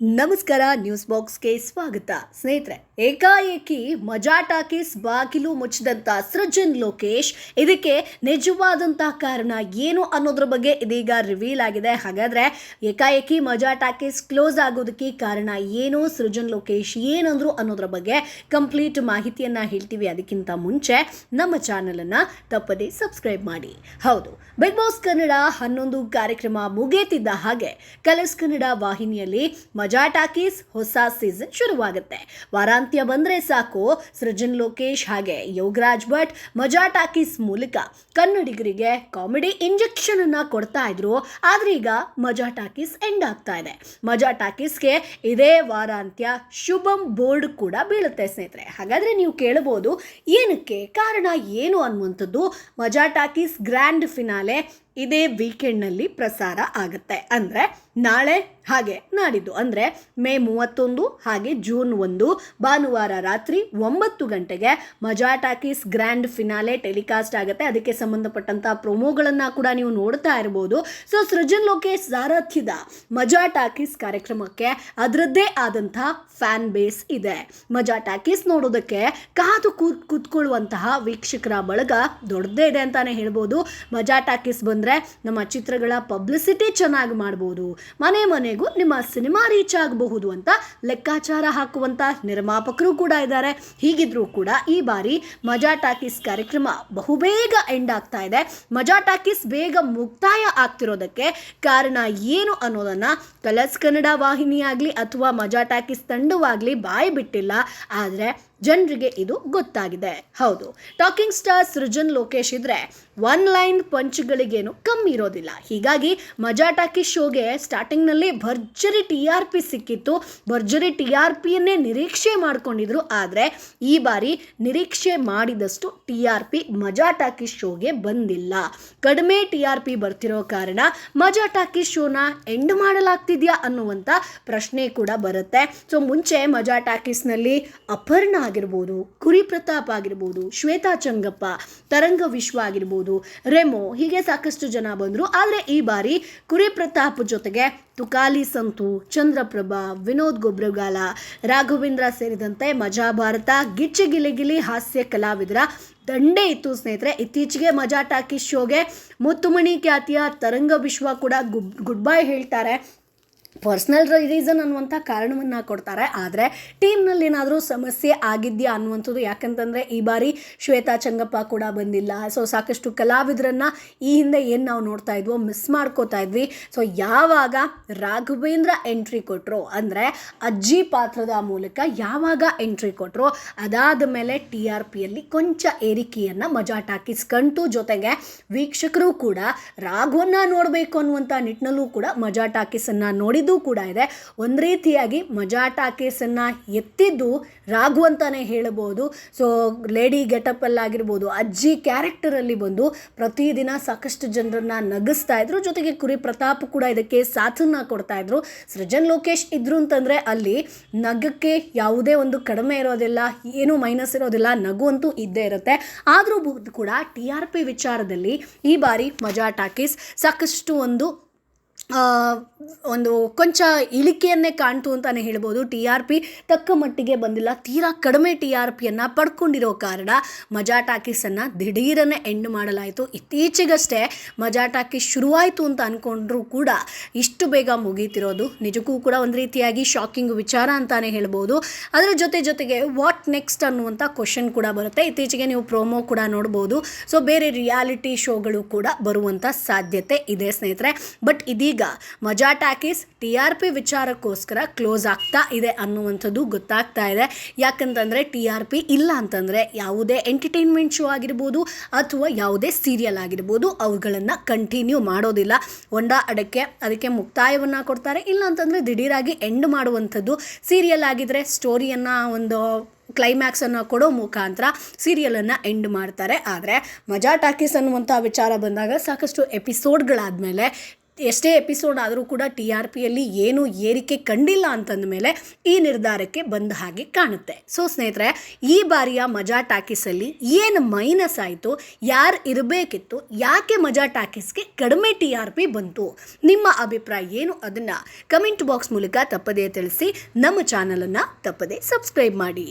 ನಮಸ್ಕಾರ, ನ್ಯೂಸ್ ಬಾಕ್ಸ್ಗೆ ಸ್ವಾಗತ. ಸ್ನೇಹಿತರೆ, ಏಕಾಏಕಿ ಮಜಾ ಟಾಕೀಸ್ ಬಾಗಿಲು ಮುಚ್ಚಿದಂತ ಸೃಜನ್ ಲೋಕೇಶ್ ಇದಕ್ಕೆ ನಿಜವಾದಂತಹ ಕಾರಣ ಏನು ಅನ್ನೋದ್ರ ಬಗ್ಗೆ ಇದೀಗ ರಿವೀಲ್ ಆಗಿದೆ. ಹಾಗಾದ್ರೆ ಏಕಾಏಕಿ ಮಜಾ ಟಾಕೀಸ್ ಕ್ಲೋಸ್ ಆಗೋದಕ್ಕೆ ಕಾರಣ ಏನು, ಸೃಜನ್ ಲೋಕೇಶ್ ಏನಂದ್ರು ಅನ್ನೋದ್ರ ಬಗ್ಗೆ ಕಂಪ್ಲೀಟ್ ಮಾಹಿತಿಯನ್ನ ಹೇಳ್ತೀವಿ. ಅದಕ್ಕಿಂತ ಮುಂಚೆ ನಮ್ಮ ಚಾನೆಲ್ ಅನ್ನ ತಪ್ಪದೇ ಸಬ್ಸ್ಕ್ರೈಬ್ ಮಾಡಿ. ಹೌದು ಬಿಗ್ ಬಾಸ್ ಕನ್ನಡ ಹನ್ನೊಂದು ಕಾರ್ಯಕ್ರಮ ಮುಗಿಯುತ್ತಿದ್ದ ಹಾಗೆ ಕಲರ್ಸ್ ಕನ್ನಡ ವಾಹಿನಿಯಲ್ಲಿ ಮಜಾ ಟಾಕೀಸ್ ಹೊಸ ಸೀಸನ್ ಶುರುವಾಗುತ್ತೆ. ವಾರಾಂತ್ಯ ಬಂದ್ರೆ ಸಾಕು. ಸೃಜನ್ ಲೋಕೇಶ್ ಹಾಗೆ ಯೋಗರಾಜ್ ಭಟ್ ಮಜಾ ಟಾಕೀಸ್ ಮೂಲಕ ಕನ್ನಡಿಗರಿಗೆ ಕಾಮಿಡಿ ಇಂಜೆಕ್ಷನ್ ಅನ್ನ ಕೊಡ್ತಾ ಇದ್ರು. ಆದ್ರೆ ಈಗ ಮಜಾ ಟಾಕೀಸ್ ಎಂಡ್ ಆಗ್ತಾ ಇದೆ. ಮಜಾ ಟಾಕೀಸ್ಗೆ ಇದೇ ವಾರಾಂತ್ಯ ಶುಭಂ ಬೋರ್ಡ್ ಕೂಡ ಬೀಳುತ್ತೆ ಸ್ನೇಹಿತರೆ. ಹಾಗಾದ್ರೆ ನೀವು ಕೇಳಬಹುದು ಏನಕ್ಕೆ ಕಾರಣ ಏನು ಅನ್ನುವಂಥದ್ದು ಮಜಾ ಟಾಕೀಸ್ ಗ್ರ್ಯಾಂಡ್ ಫಿನಾಲೆ ಇದೇ ವೀಕೆಂಡ್ನಲ್ಲಿ ಪ್ರಸಾರ ಆಗುತ್ತೆ. ಅಂದರೆ ನಾಳೆ ಹಾಗೆ ನಾಡಿದ್ದು. ಅಂದರೆ ಮೇ ಮೂವತ್ತೊಂದು ಹಾಗೆ ಜೂನ್ ಒಂದು, ಭಾನುವಾರ ರಾತ್ರಿ ಒಂಬತ್ತು ಗಂಟೆಗೆ ಮಜಾ ಟಾಕೀಸ್ ಗ್ರ್ಯಾಂಡ್ ಫಿನಾಲೆ ಟೆಲಿಕಾಸ್ಟ್ ಆಗುತ್ತೆ. ಅದಕ್ಕೆ ಸಂಬಂಧಪಟ್ಟಂಥ ಪ್ರೊಮೋಗಳನ್ನು ಕೂಡ ನೀವು ನೋಡ್ತಾ ಇರ್ಬೋದು. ಸೊ ಸೃಜನ್ ಲೋಕೇಶ್ ಸಾರಥ್ಯದ ಮಜಾ ಟಾಕೀಸ್ ಕಾರ್ಯಕ್ರಮಕ್ಕೆ ಅದರದ್ದೇ ಆದಂಥ ಫ್ಯಾನ್ ಬೇಸ್ ಇದೆ. ಮಜಾ ಟಾಕೀಸ್ ನೋಡೋದಕ್ಕೆ ಕಾದು ಕೂತ್ ಕೂತ್ಕೊಳ್ಳುವಂತಹ ವೀಕ್ಷಕರ ಬಳಗ ದೊಡ್ಡದೇ ಇದೆ ಅಂತಾನೆ ಹೇಳ್ಬೋದು. ಮಜಾ ಟಾಕೀಸ್ ಬಂದರೆ ನಮ್ಮ ಚಿತ್ರಗಳ ಪಬ್ಲಿಸಿಟಿ ಚೆನ್ನಾಗಿ ಮಾಡ್ಬೋದು. ಮನೆ ಮನೆಗೂ ನಿಮ್ಮ ಸಿನಿಮಾ ರೀಚ್ ಆಗಬಹುದು ಅಂತ ಲೆಕ್ಕಾಚಾರ ಹಾಕುವಂಥ ನಿರ್ಮಾಪಕರು ಕೂಡ ಇದ್ದಾರೆ. ಹೀಗಿದ್ರೂ ಕೂಡ ಈ ಬಾರಿ ಮಜಾ ಟಾಕೀಸ್ ಕಾರ್ಯಕ್ರಮ ಬಹುಬೇಗ ಎಂಡ್ ಆಗ್ತಾ ಇದೆ. ಮಜಾ ಟಾಕೀಸ್ ಬೇಗ ಮುಕ್ತಾಯ ಆಗ್ತಿರೋದಕ್ಕೆ ಕಾರಣ ಏನು ಅನ್ನೋದನ್ನು ಕಲರ್ಸ್ ಕನ್ನಡ ವಾಹಿನಿಯಾಗಲಿ ಅಥವಾ ಮಜಾ ಟಾಕೀಸ್ ತಂಡವಾಗಲಿ ಬಾಯಿ ಬಿಟ್ಟಿಲ್ಲ. ಆದರೆ ಜನರಿಗೆ ಇದು ಗೊತ್ತಾಗಿದೆ. ಹೌದು ಟಾಕಿಂಗ್ ಸ್ಟಾರ್ ಸೃಜನ್ ಲೋಕೇಶ್ ಇದ್ರೆ ಒನ್ ಲೈನ್ ಪಂಚ್ಗಳಿಗೇನು ಕಮ್ಮಿ ಇರೋದಿಲ್ಲ. ಹೀಗಾಗಿ ಮಜಾ ಟಾಕಿ ಶೋಗೆ ಸ್ಟಾರ್ಟಿಂಗ್ನಲ್ಲಿ ಭರ್ಜರಿ ಟಿ ಆರ್ ಪಿ ಸಿಕ್ಕಿತ್ತು. ಭರ್ಜರಿ ಟಿ ಆರ್ ಪಿಯನ್ನೇ ನಿರೀಕ್ಷೆ ಮಾಡ್ಕೊಂಡಿದ್ರು. ಆದರೆ ಈ ಬಾರಿ ನಿರೀಕ್ಷೆ ಮಾಡಿದಷ್ಟು T R P Maja talkie ಶೋಗೆ ಬಂದಿಲ್ಲ. ಕಡಿಮೆ ಟಿ ಆರ್ ಪಿ ಬರ್ತಿರೋ ಕಾರಣ ಮಜಾ ಟಾಕಿ ಶೋನ ಎಂಡ್ ಮಾಡಲಾಗ್ತಿದ್ಯಾ ಅನ್ನುವಂಥ ಪ್ರಶ್ನೆ ಕೂಡ ಬರುತ್ತೆ. ಸೊ ಮುಂಚೆ ಮಜಾ ಟಾಕೀಸ್ನಲ್ಲಿ ಅಪರ್ಣ ಆಗಿರ್ಬೋದು, ಕುರಿ ಪ್ರತಾಪ್ ಆಗಿರ್ಬೋದು, ಶ್ವೇತಾ ಚಂಗಪ್ಪ, ತರಂಗ ವಿಶ್ವ ಆಗಿರ್ಬೋದು, ರೆಮೋ ಹೀಗೆ ಸಾಕಷ್ಟು ಜನ ಬಂದರು. ಆದರೆ ಈ ಬಾರಿ ಕುರಿ ಪ್ರತಾಪ್ ಜೊತೆಗೆ ತುಕಾಲಿ ಸಂತು, ಚಂದ್ರಪ್ರಭಾ, ವಿನೋದ್ ಗೊಬ್ರಗಾಲ, ರಾಘವೇಂದ್ರ ಸೇರಿದಂತೆ ಮಜಾ ಭಾರತ, ಗಿಚ್ಚಿ ಗಿಲಿಗಿಲಿ ಹಾಸ್ಯ ಕಲಾವಿದರ ದಂಡೆ ಇತ್ತು ಸ್ನೇಹಿತರೆ. ಇತ್ತೀಚೆಗೆ ಮಜಾ ಟಾಕಿ ಶೋಗೆ ಮುತ್ತುಮಣಿ ಖ್ಯಾತಿಯ ತರಂಗ ವಿಶ್ವ ಕೂಡ ಗುಡ್ ಗುಡ್ ಬೈ ಹೇಳ್ತಾರೆ. ಪರ್ಸ್ನಲ್ ರೀಸನ್ ಅನ್ನುವಂಥ ಕಾರಣವನ್ನು ಕೊಡ್ತಾರೆ. ಆದರೆ ಟೀಮ್ನಲ್ಲಿ ಏನಾದರೂ ಸಮಸ್ಯೆ ಆಗಿದೆಯಾ ಅನ್ನುವಂಥದ್ದು ಯಾಕಂತಂದರೆ ಈ ಬಾರಿ ಶ್ವೇತಾ ಚಂಗಪ್ಪ ಕೂಡ ಬಂದಿಲ್ಲ. ಸೊ ಸಾಕಷ್ಟು ಕಲಾವಿದರನ್ನು ಈ ಹಿಂದೆ ಏನು ನಾವು ನೋಡ್ತಾ ಇದ್ವೋ ಮಿಸ್ ಮಾಡ್ಕೋತಾ ಇದ್ವಿ. ಸೊ ಯಾವಾಗ ರಾಘವೇಂದ್ರ ಎಂಟ್ರಿ ಕೊಟ್ಟರು ಅಂದರೆ ಅಜ್ಜಿ ಪಾತ್ರದ ಮೂಲಕ ಯಾವಾಗ ಎಂಟ್ರಿ ಕೊಟ್ಟರು ಅದಾದ ಮೇಲೆ ಟಿ ಆರ್ ಪಿಯಲ್ಲಿ ಕೊಂಚ ಏರಿಕೆಯನ್ನು ಮಜಾ ಟಾಕಿಸ್ ಕಂಟು ಜೊತೆಗೆ ವೀಕ್ಷಕರು ಕೂಡ ರಾಘವನ್ನ ನೋಡಬೇಕು ಅನ್ನುವಂಥ ನಿಟ್ಟಿನಲ್ಲೂ ಕೂಡ ಮಜಾ ಟಾಕೀಸನ್ನು ನೋಡಿದ್ದು ಕೂಡ ಇದೆ. ಒಂದು ರೀತಿಯಾಗಿ ಮಜಾ ಕೇಸನ್ನು ಎತ್ತಿದ್ದು ರಾಘು ಅಂತಲೇ ಹೇಳ್ಬೋದು. ಸೊ ಲೇಡಿ ಗೆಟಪ್ಪಲ್ಲಾಗಿರ್ಬೋದು ಅಜ್ಜಿ ಕ್ಯಾರೆಕ್ಟರಲ್ಲಿ ಬಂದು ಪ್ರತಿದಿನ ಸಾಕಷ್ಟು ಜನರನ್ನ ನಗಿಸ್ತಾ ಇದ್ರು. ಜೊತೆಗೆ ಕುರಿ ಪ್ರತಾಪ್ ಕೂಡ ಇದಕ್ಕೆ ಸಾಥನ್ನ ಕೊಡ್ತಾ ಇದ್ರು. ಸೃಜನ್ ಲೋಕೇಶ್ ಇದ್ರು ಅಂತಂದರೆ ಅಲ್ಲಿ ನಗಕ್ಕೆ ಯಾವುದೇ ಒಂದು ಕಡಿಮೆ ಇರೋದಿಲ್ಲ, ಏನು ಮೈನಸ್ ಇರೋದಿಲ್ಲ, ನಗು ಅಂತೂ ಇದ್ದೇ ಇರುತ್ತೆ. ಆದರೂ ಕೂಡ ಟಿ ಆರ್ ಪಿ ವಿಚಾರದಲ್ಲಿ ಈ ಬಾರಿ ಮಜಾ ಟಾಕೀಸ್ ಸಾಕಷ್ಟು ಒಂದು ಒಂದು ಕೊಂಚ ಇಳಿಕೆಯನ್ನೇ ಕಾಣ್ತು ಅಂತಲೇ ಹೇಳ್ಬೋದು. ಟಿ ಆರ್ ಪಿ ತಕ್ಕ ಮಟ್ಟಿಗೆ ಬಂದಿಲ್ಲ. ತೀರಾ ಕಡಿಮೆ ಟಿ ಆರ್ ಪಿಯನ್ನು ಪಡ್ಕೊಂಡಿರೋ ಕಾರಣ ಮಜಾ ಟಾಕೀಸನ್ನು ದಿಢೀರನೇ ಎಂಡ್ ಮಾಡಲಾಯಿತು. ಇತ್ತೀಚೆಗಷ್ಟೇ ಮಜಾ ಟಾಕೀಸ್ ಶುರುವಾಯಿತು ಅಂತ ಅಂದ್ಕೊಂಡ್ರೂ ಕೂಡ ಇಷ್ಟು ಬೇಗ ಮುಗೀತಿರೋದು ನಿಜಕ್ಕೂ ಕೂಡ ಒಂದು ರೀತಿಯಾಗಿ ಶಾಕಿಂಗ್ ವಿಚಾರ ಅಂತಲೇ ಹೇಳ್ಬೋದು. ಅದರ ಜೊತೆ ಜೊತೆಗೆ ವಾಟ್ ನೆಕ್ಸ್ಟ್ ಅನ್ನುವಂಥ ಕ್ವಶನ್ ಕೂಡ ಬರುತ್ತೆ. ಇತ್ತೀಚೆಗೆ ನೀವು ಪ್ರೋಮೋ ಕೂಡ ನೋಡ್ಬೋದು. ಸೊ ಬೇರೆ ರಿಯಾಲಿಟಿ ಶೋಗಳು ಕೂಡ ಬರುವಂಥ ಸಾಧ್ಯತೆ ಇದೆ ಸ್ನೇಹಿತರೆ. ಬಟ್ ಇದೀಗ Maja talkies T R P ವಿಚಾರಕ್ಕೋಸ್ಕರ close ಆಗ್ತಾ ಇದೆ ಅನ್ನುವಂಥದ್ದು ಗೊತ್ತಾಗ್ತಾ ಇದೆ. ಯಾಕಂತಂದರೆ ಟಿ ಆರ್ ಪಿ ಇಲ್ಲ ಅಂತಂದರೆ ಯಾವುದೇ ಎಂಟರ್ಟೈನ್ಮೆಂಟ್ ಶೋ ಆಗಿರ್ಬೋದು ಅಥವಾ ಯಾವುದೇ ಸೀರಿಯಲ್ ಆಗಿರ್ಬೋದು ಅವುಗಳನ್ನು ಕಂಟಿನ್ಯೂ ಮಾಡೋದಿಲ್ಲ. ಹೊಂಡ ಅಡಕ್ಕೆ ಅದಕ್ಕೆ ಮುಕ್ತಾಯವನ್ನು ಕೊಡ್ತಾರೆ. ಇಲ್ಲ ಅಂತಂದರೆ ದಿಢೀರಾಗಿ ಎಂಡ್ ಮಾಡುವಂಥದ್ದು ಸೀರಿಯಲ್ ಆಗಿದ್ದರೆ ಸ್ಟೋರಿಯನ್ನು ಒಂದು ಕ್ಲೈಮ್ಯಾಕ್ಸನ್ನು ಕೊಡೋ ಮುಖಾಂತರ ಸೀರಿಯಲನ್ನು ಎಂಡ್ ಮಾಡ್ತಾರೆ. ಆದರೆ ಮಜಾ ಟಾಕೀಸ್ ಅನ್ನುವಂಥ ವಿಚಾರ ಬಂದಾಗ ಸಾಕಷ್ಟು ಎಪಿಸೋಡ್ಗಳಾದಮೇಲೆ ಎಷ್ಟೇ ಎಪಿಸೋಡ್ ಆದರೂ ಕೂಡ ಟಿ ಆರ್ ಪಿಯಲ್ಲಿ ಏನು ಏರಿಕೆ ಕಂಡಿಲ್ಲ ಅಂತಂದ ಮೇಲೆ ಈ ನಿರ್ಧಾರಕ್ಕೆ ಬಂದ ಹಾಗೆ ಕಾಣುತ್ತೆ. ಸೊ ಸ್ನೇಹಿತರೆ, ಈ ಬಾರಿಯ ಮಜಾ ಟಾಕೀಸಲ್ಲಿ ಏನು ಮೈನಸ್ ಆಯಿತು, ಯಾರು ಇರಬೇಕಿತ್ತು, ಯಾಕೆ ಮಜಾ ಟಾಕೀಸ್ಗೆ ಕಡಿಮೆ ಟಿ ಆರ್ ಪಿ ಬಂತು, ನಿಮ್ಮ ಅಭಿಪ್ರಾಯ ಏನು? ಅದನ್ನು ಕಮೆಂಟ್ ಬಾಕ್ಸ್ ಮೂಲಕ ತಪ್ಪದೇ ತಿಳಿಸಿ, ನಮ್ಮ ಚಾನಲನ್ನು ತಪ್ಪದೇ ಸಬ್ಸ್ಕ್ರೈಬ್ ಮಾಡಿ.